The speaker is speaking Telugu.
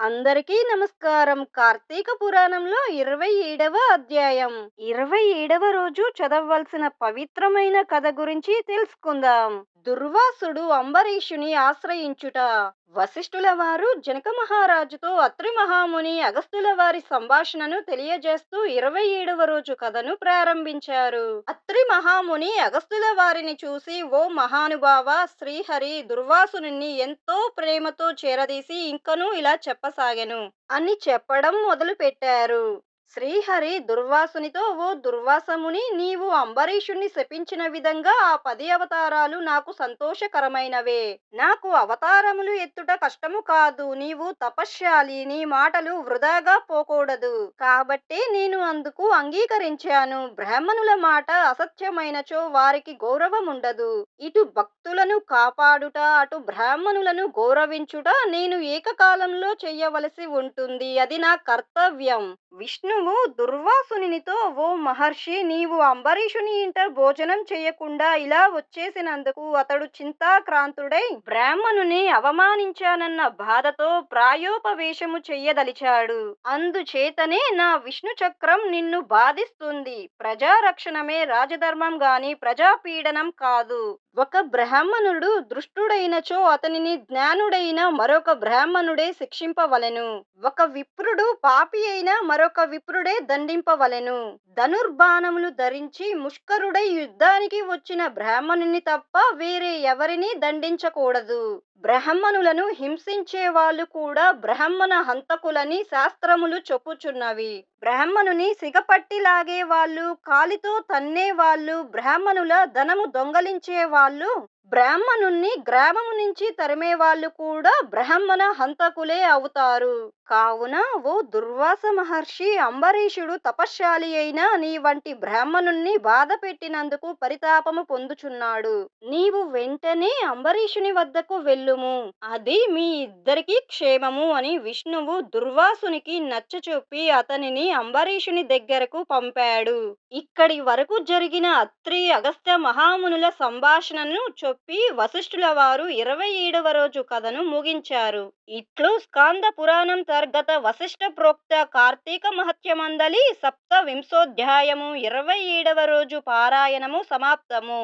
అందరికీ నమస్కారం. కార్తీక పురాణంలో ఇరవై ఏడవ అధ్యాయం. ఇరవై ఏడవ రోజు చదవవలసిన పవిత్రమైన కథ గురించి తెలుసుకుందాం. దుర్వాసుడు అంబరీషుని ఆశ్రయించుట. వశిష్ఠుల వారు జనక మహారాజుతో అత్రి మహాముని అగస్తుల వారి సంభాషణను తెలియజేస్తూ ఇరవై ఏడవ రోజు కథను ప్రారంభించారు. అత్రి మహాముని అగస్తుల వారిని చూసి ఓ మహానుభావ శ్రీహరి దుర్వాసుని ఎంతో ప్రేమతో చేరదీసి ఇంకనూ ఇలా చెప్పసాగెను అని చెప్పడం మొదలు పెట్టారు శ్రీహరి దుర్వాసునితో ఓ దుర్వాసముని నీవు అంబరీషుణ్ణి శపించిన విధంగా ఆ పది అవతారాలు నాకు సంతోషకరమైనవే. నాకు అవతారములు ఎత్తుట కష్టము కాదు. నీవు తపశ్శాలి. నీ మాటలు వృధాగా పోకూడదు. కాబట్టే నేను అందుకు అంగీకరించాను. బ్రాహ్మణుల మాట అసత్యమైనచో వారికి గౌరవం ఉండదు ఇటు భక్తులను కాపాడుట అటు బ్రాహ్మణులను గౌరవించుట నేను ఏకకాలంలో చెయ్యవలసి ఉంటుంది. అది నా కర్తవ్యం. విష్ణు విష్ణువు దుర్వాసునితో ఓ మహర్షి నీవు అంబరీషుని ఇంట భోజనం చేయకుండా ఇలా వచ్చేసినందుకు అతడు చింతాక్రాంతుడై బ్రాహ్మణుని అవమానించానన్న బాధతో ప్రాయోపవేశము చెయ్యదలిచాడు. అందుచేతనే నా విష్ణు చక్రం నిన్ను బాధిస్తుంది. ప్రజారక్షణమే రాజధర్మం గాని ప్రజాపీడనం కాదు. ఒక బ్రాహ్మణుడు దృష్టుడైనచో అతనిని జ్ఞానుడైన మరొక బ్రాహ్మణుడే శిక్షింపవలెను. ఒక విప్రుడు పాపి అయిన మరొక విప్రుడే దండింపవలెను. ధనుర్బాణములు ధరించి ముష్కరుడై యుద్ధానికి వచ్చిన బ్రాహ్మణుని తప్ప వేరే ఎవరిని దండించకూడదు. బ్రాహ్మణులను హింసించే వాళ్ళు కూడా బ్రహ్మణ హంతకులని శాస్త్రములు చెప్పుచున్నవి. బ్రాహ్మణుని సిగపట్టి లాగే వాళ్ళు కాలితో తన్నే వాళ్ళు బ్రాహ్మణుల ధనము దొంగలించే వాళ్ళు బ్రాహ్మణుణ్ణి గ్రామము నుంచి తరిమే వాళ్ళు కూడా బ్రాహ్మణ హంతకులే అవుతారు. కావున ఓ దుర్వాస మహర్షి అంబరీషుడు తపశ్శాలి అయిన నీ వంటి బ్రాహ్మణుణ్ణి బాధ పెట్టినందుకు పరితాపము పొందుచున్నాడు. నీవు వెంటనే అంబరీషుని వద్దకు వెళ్ళుము. అది మీ ఇద్దరికీ క్షేమము అని విష్ణువు దుర్వాసునికి నచ్చచొప్పి అతనిని అంబరీషుని దగ్గరకు పంపాడు. ఇక్కడి వరకు జరిగిన అత్రి అగస్త్య మహామునుల సంభాషణను చెప్పి వశిష్ఠుల వారు ఇరవై ఏడవ రోజు కథను ముగించారు. ఇట్లు స్కాంద పురాణం తర్గత వశిష్ఠ ప్రోక్త కార్తీక మహత్యమందలి సప్త వింశోధ్యాయము ఇరవై ఏడవ రోజు పారాయణము సమాప్తము.